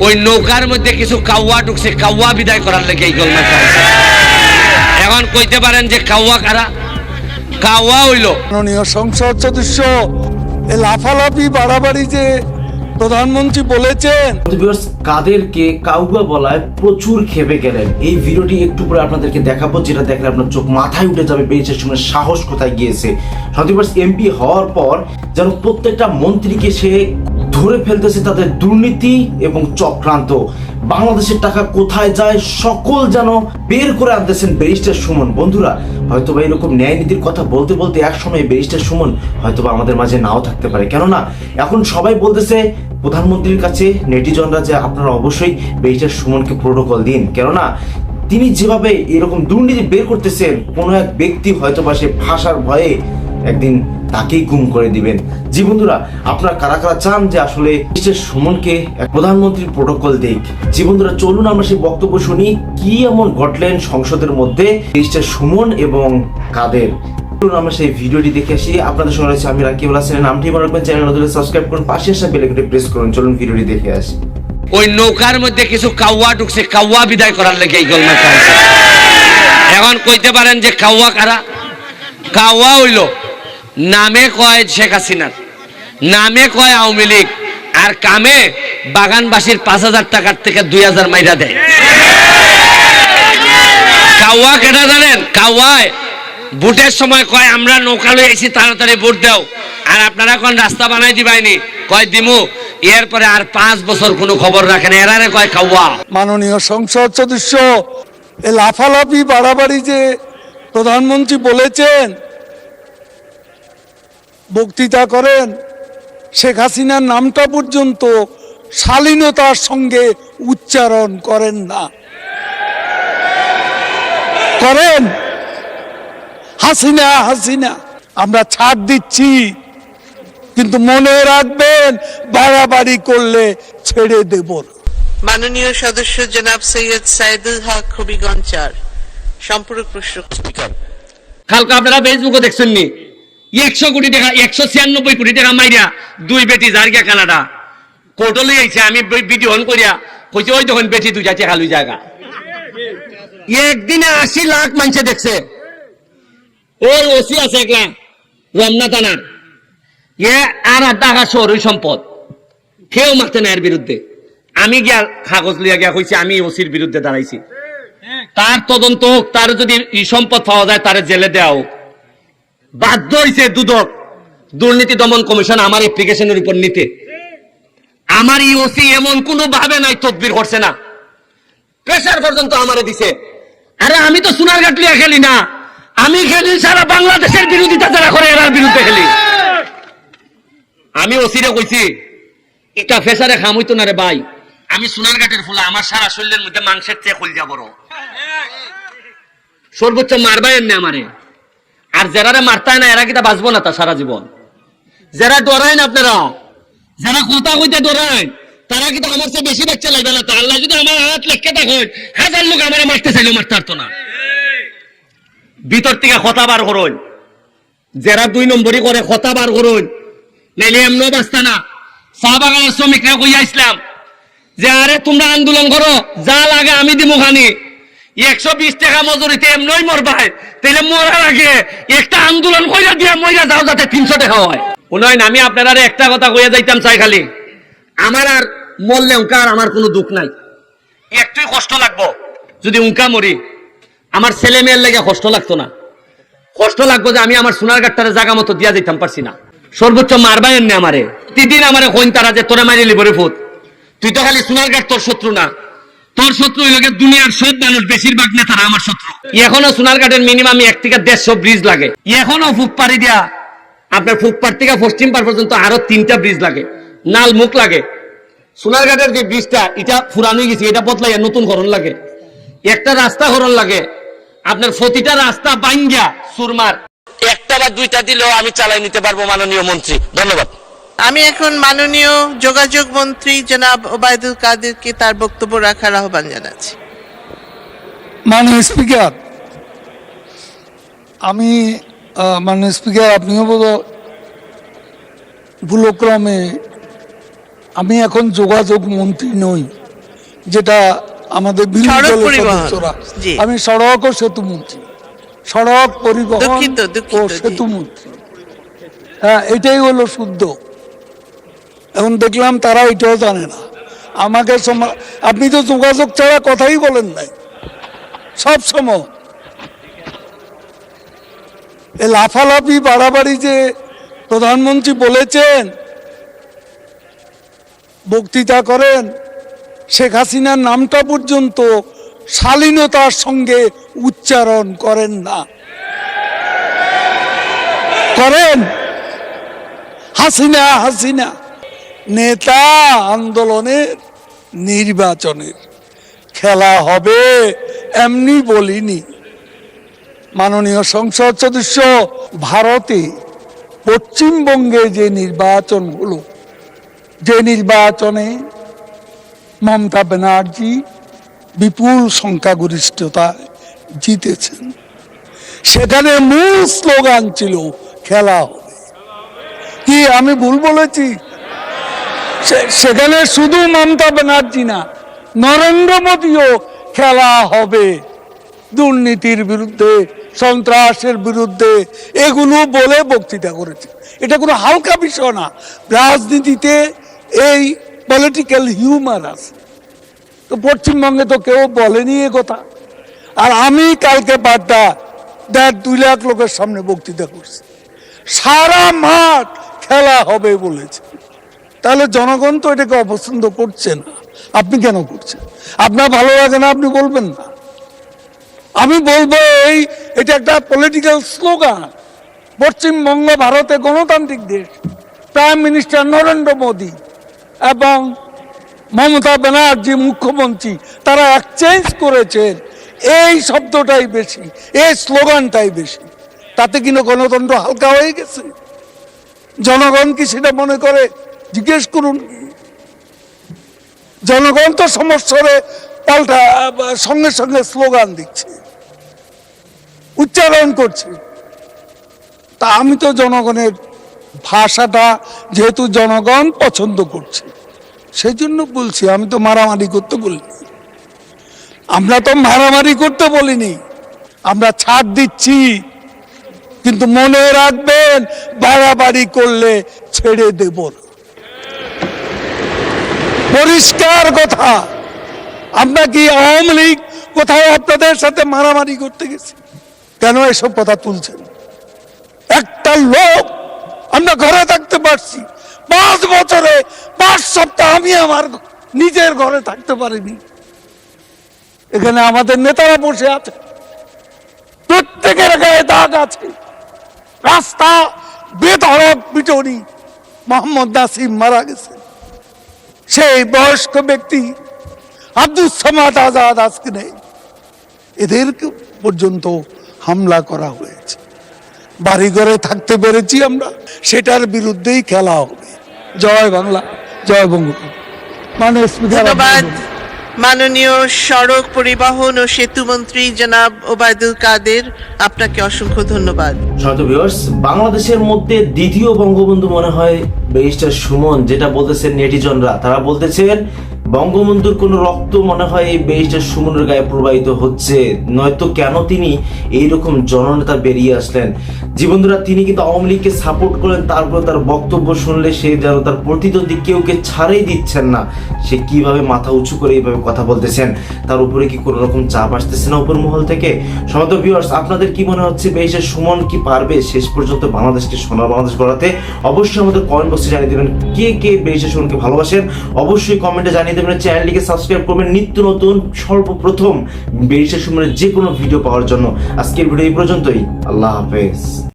ওই নৌকার মধ্যে কিছু কাউয়া ঢুকছে কাউয়া বিদায় করার লেগে এই গলমা এখন কইতে পারেন যে কাউয়া কারা? কাউয়া হইল। মাননীয় সংসদ সদস্য এ লাফালাফি বাড়াবাড়ি যে প্রধানমন্ত্রী বলেছেন। ভিউয়ার্স কাদেরকে কাউয়া বলায় প্রচুর খেপে গেলেন। এই ভিডিওটি একটু পরে আপনাদেরকে দেখাবো যেটা দেখলে আপনার চোখ মাথায় উঠে যাবে বেরিয়েছে শুনে সাহস কোথায় গিয়েছে। সত্যিভার্স এমপি হওয়ার পর যেন প্রত্যেকটা মন্ত্রীকে সে ধরে ফেলতেছে তাদের দুর্নীতি এবং চক্রান্ত। বাংলাদেশের টাকা কোথায় যায়, সকল যেন বের করে আনতেছেন ব্যারিস্টার সুমন। বন্ধুরা, হয়তোবা এরকম ন্যায় নীতির কথা বলতে বলতে এক সময় ব্যারিস্টার সুমন হয়তোবা আমাদের মাঝে নাও থাকতে পারে। কেননা, এখন সবাই বলতেছে, প্রধানমন্ত্রীর কাছে নেটিজনরা যে আপনারা অবশ্যই ব্যারিস্টার সুমনকে প্রোটোকল দিন। কেননা, তিনি যেভাবে এরকম দুর্নীতি বের করতেছেন, কোনো এক ব্যক্তি হয়তো বা সে ফাঁসার ভয়ে একদিন তাকেই গুম করে দিবেন। জি বন্ধুরা আপনারা কারা কারা চান যে আসলে মিস্টার সুমনকে প্রধানমন্ত্রীর প্রোটোকল দিক? জি বন্ধুরা চলুন আমরা সেই বক্তব্য শুনি কি এমন ঘটলেন সংসদের মধ্যে মিস্টার সুমন এবং কাদের? চলুন আমরা সেই ভিডিওটি দেখে আসি। আপনাদের সঙ্গে রয়েছে আমি রাকিবুল হাসানের নামটি মনে রাখবেন চ্যানেল নতুন সাবস্ক্রাইব করুন। পাশে আসা বেলাইকনটি প্রেস করুন। চলুন ভিডিওটি দেখে আসি। ওই নৌকার মধ্যে কিছু কাউয়া ঢুকছে। কাউয়া বিদায় করার লেগে এই গলমা এখন কইতে পারেন যে কাউয়া কারা? কাউয়া হইল। নামে কয় শেখ হাসিনার নামে কয় আওয়ামী লীগ, আর কামে বাগানবাসীর পাঁচ হাজার টাকার থেকে দুই হাজার মাইরা দেয়। কাওয়া কেটা জানেন? কাওয়ায় ভোটের সময় কয়, আমরা নৌকা লই আইছি, তাড়াতাড়ি ভোট দাও। আর আপনারা এখন রাস্তা বানাই দিবাইনি? কয়, দিমু। এরপরে আর পাঁচ বছর কোনো খবর রাখেন এরারে কয় কাউয়া মাননীয় সংসদ সদস্য লাফালাফি, বাড়াবাড়ি যে প্রধানমন্ত্রী বলেছেন বক্তৃতা করেন শেখ হাসিনার নামটা পর্যন্ত শালীনতার সঙ্গে উচ্চারণ করেন না। করেন? হাসিনা হাসিনা আমরা ছাড় দিচ্ছি কিন্তু মনে রাখবেন বাড়াবাড়ি করলে ছেড়ে দেব না। মাননীয় সদস্য জনাব সৈয়দ সাইদুল হক হবিগঞ্জার সম্পূরক প্রশ্ন। কালকে আপনারা ফেসবুকে দেখছেন নি একশো কোটি টাকা একশো ছিয়ানব্বই কোটি টাকা মাইরা দুই বেটি যার গিয়া কানাডা। কোর্টে লই আইছে আমি ভিডিও অন করিয়া কইছে ওই তখন বেটি দুইটা টাকা লই জায়গা একদিনে আশি লাখ মানুষে দেখছে। ওর ওসি আছে একলা রমনা থানার এ আর টাকা শহরই সম্পদ। কেউ মারতে না এর বিরুদ্ধে। আমি গিয়া কাগজ লিয়া গিয়া কইছি আমি ওসির বিরুদ্ধে দাঁড়াইছি। তার তদন্ত হোক তার যদি ই সম্পদ পাওয়া যায় তার জেলে দেওয়া হোক। বাধ্য হয়েছে দুদক দুর্নীতি দমন কমিশন আমার অ্যাপ্লিকেশনের উপর নিতে। আমার ইওসি এমন কোনো ভাবে নাই, তদবির করছে না। প্রেশার পর্যন্ত আমারে দিছে। আরে আমি তো সোনারঘাট লিয়া খেলি না। আমি খেলি সারা বাংলাদেশের বিরোধিতা যারা করে, এরার বিরুদ্ধে খেলি। আমি ওসিরে কইছি, এটা ফেসারে খাম হইতো না রে ভাই। আমি সোনারঘাটের ফুলা, আমার সারা শরীরের মধ্যে মাংসের চেয়ে খুলজা বড়। সর্বোচ্চ মারবাই এমনি আমারে। আর যারারে মারতায় না, এরা কিটা বাঁচবো না তা সারা জীবন। যারা ডরায় না আপনারা, যারা কথা কইতে ডরায়, তারা কিন্তু আমার চেয়ে বেশি বাচ্চা লাগবে না তা। আল্লাহ যদি আমার হাত লেখকে দেখেন হাজার লোক আমার মারতে চাইলে মারতে পারতো না। ভিতর থেকে কথা বার করুন। যারা দুই নম্বরই করে, কথা বার করুন। নাইলে এমনও বাঁচতা না। চা বাগানের শ্রমিকরা কইয়া ইসলাম যে আরে তোমরা আন্দোলন করো, যা লাগে আমি দিব খানি। একশো বিশ টাকা মজুরিতে এমনই মরবাই তাহলে মরার আগে একটা আন্দোলন কইরা দিয়া মইরা যাও যাতে তিনশো টাকা হয়। উনয়ন আমি আপনার একটা কথা কইয়া যাইতাম চাই খালি। আমার আর মরলে আর আমার কোনো দুঃখ নাই। একটুই কষ্ট লাগবো। যদি উনকা মরি আমার ছেলে মেয়ের লেগে কষ্ট লাগতো না। কষ্ট লাগবো যে আমি আমার সোনার গাঠটারে জায়গা মতো দিয়া দিতাম পারছি না। সর্বোচ্চ মারবাই এমনি আমারে। প্রতিদিন আমারে কইন তারা যে তোরে মারি লিবরে ফুট তুই তো খালি সোনার গাঠ তোর শত্রু না। তোর শত্রু হইল দুনিয়ার সব মানুষ বেশিরভাগ নেতারা আমার শত্রু। এখনও সোনার ঘাটের মিনিমাম এক থেকে দেড়শো ব্রিজ লাগে। এখনও ফুক পাড়ি দিয়া। আপনার ফুকপাড় থেকে পশ্চিম পাড় পর্যন্ত আরও তিনটা ব্রিজ লাগে। নাল মুখ লাগে। সোনার ঘাটের যে ব্রিজটা এটা ফুরানো গেছে এটা বদলাই নতুন করণ লাগে। একটা রাস্তা করণ লাগে। আপনার প্রতিটা রাস্তা বাইঙ্গা সুরমার একটা বা দুইটা দিলেও আমি চালাই নিতে পারব মাননীয় মন্ত্রী। ধন্যবাদ। আমি এখন মাননীয় যোগাযোগ মন্ত্রী জনাব ওবায়দুল কাদেরকে তার বক্তব্য রাখার আহ্বান জানাচ্ছি। মাননীয় স্পিকার আমি মাননীয় স্পিকার আপনিও বোধ ভুলক্রমে আমি এখন যোগাযোগ মন্ত্রী নই যেটা আমাদের বিরোধী দলের সদস্যরা। আমি সড়ক ও সেতু মন্ত্রী। সড়ক পরিবহন ও সেতু মন্ত্রী। হ্যাঁ এটাই হলো শুদ্ধ। এখন দেখলাম তারা এটাও জানে না। আমাকে আপনি তো যোগাযোগ ছাড়া কথাই বলেন নাই। সব সময়। এ লাফালাফি, বাড়াবাড়ি যে প্রধানমন্ত্রী বলেছেন, বক্তৃতা করেন, শেখ হাসিনার নামটা পর্যন্ত শালীনতার সঙ্গে উচ্চারণ করেন না। করেন? হাসিনা হাসিনা। নেতা আন্দোলনের নির্বাচনের খেলা হবে, এমনি বলিনি। মাননীয় সংসদ সদস্য, ভারতে পশ্চিমবঙ্গে যে নির্বাচন হলো, যে নির্বাচনে মমতা ব্যানার্জি বিপুল সংখ্যাগরিষ্ঠতা জিতেছেন। সেখানে মূল স্লোগান ছিল, খেলা হবে। কি আমি ভুল বলেছি? সেখানে শুধু মমতা ব্যানার্জি না, নরেন্দ্র মোদীও খেলা হবে। দুর্নীতির বিরুদ্ধে, সন্ত্রাসের বিরুদ্ধে, এগুলো বলে বক্তৃতা করেছে। এটা কোনো হালকা বিষয় না। রাজনীতিতে এই পলিটিক্যাল হিউমার আছে। তো পশ্চিমবঙ্গে তো কেউ বলেনি এ কথা। আর আমি কালকে বাড্ডা দেড় দুই লাখ লোকের সামনে বক্তৃতা করছি। সারা মাঠ খেলা হবে বলেছে। তাহলে জনগণ তো এটাকে অপছন্দ করছে না। আপনি কেন করছেন? আপনার ভালো লাগে না, আপনি বলবেন না। আমি বলব এই, এটা একটা পলিটিক্যাল স্লোগান পশ্চিমবঙ্গ ভারতে গণতান্ত্রিক দেশ। প্রাইম মিনিস্টার নরেন্দ্র মোদী এবং মমতা ব্যানার্জি মুখ্যমন্ত্রী, তারা এক্সচেঞ্জ করেছেন এই শব্দটাই বেশি, এই স্লোগানটাই বেশি। তাতে কিনা গণতন্ত্র হালকা হয়ে গেছে? জনগণ কি সেটা মনে করে? জিজ্ঞেস করুন। জনগণ তো সমস্যারে পাল্টা, সঙ্গে সঙ্গে স্লোগান দিচ্ছে, উচ্চারণ করছে। তা আমি তো জনগণের ভাষাটা যেহেতু জনগণ পছন্দ করছে সেই জন্য বলছি, আমি তো মারামারি করতে বলিনি। আমরা তো মারামারি করতে বলিনি, আমরা ছাড় দিচ্ছি, কিন্তু মনে রাখবেন, বাড়াবাড়ি করলে ছেড়ে দেব না। পরিষ্কার কথা। আমরা কি আওয়ামী লীগ কোথাও আপনাদের সাথে মারামারি করতে গেছি? কেন এসব কথা তুলছেন? একটা লোক আমরা ঘরে থাকতে পারছি। পাঁচ বছরে, পাঁচ সপ্তাহ আমি আমার নিজের ঘরে থাকতে পারিনি। এখানে আমাদের নেতারা বসে আছে। প্রত্যেকের গায়ে দাগ আছে। রাস্তা বেধড়ক পিটনি মোহাম্মদ নাসিম মারা গেছে সেই বয়স্ক ব্যক্তি আব্দুল সামাদ আজাদ আজকে নেই এদেরকে পর্যন্ত হামলা করা হয়েছে। বাড়িঘরে থাকতে পেরেছি আমরা। সেটার বিরুদ্ধেই খেলা হবে। জয় বাংলা, জয় বঙ্গবন্ধু। মানে মাননীয় সড়ক পরিবহন ও সেতু মন্ত্রী জনাব ওবায়দুল কাদের, আপনাকে অসংখ্য ধন্যবাদ। বাংলাদেশের মধ্যে দ্বিতীয় বঙ্গবন্ধু মনে হয় ব্যারিস্টার সুমন, যেটা বলতেছেন নেটিজনরা। তারা বলতেছেন বঙ্গবন্ধুর কোনো রক্ত মনে হয় এই ব্যারিস্টার সুমনের গায়ে প্রবাহিত হচ্ছে? নয়তো কেন তিনি এইরকম জননেতা বেরিয়ে আসলেন? জীবনরা তিনি কিন্তু আওয়ামী লীগকে সাপোর্ট করেন তারপর তার বক্তব্য শুনলে সে যেন তার প্রতিদ্বন্দ্বী কেউকে ছাড়াই দিচ্ছেন না। সে কীভাবে মাথা উঁচু করে এইভাবে কথা বলতেছেন? তার উপরে কি কোনো রকম চাপ আসতেছে না উপর মহল থেকে? সমত ভিউয়ার্স আপনাদের কি মনে হচ্ছে বেশে সুমন কি পারবে শেষ পর্যন্ত বাংলাদেশকে সোনার বাংলাদেশ গড়াতে? অবশ্যই আমাদের কমেন্ট বক্সে জানিয়ে দেবেন কে কে বেশে সুমনকে ভালোবাসেন। অবশ্যই কমেন্টে জানিয়ে দেবেন চ্যানেলটিকে সাবস্ক্রাইব করবেন নিত্য নতুন, সর্বপ্রথম বেশে সুমনের যে কোনো ভিডিও পাওয়ার জন্য। আজকের ভিডিও এই পর্যন্তই। আল্লাহ হাফেজ।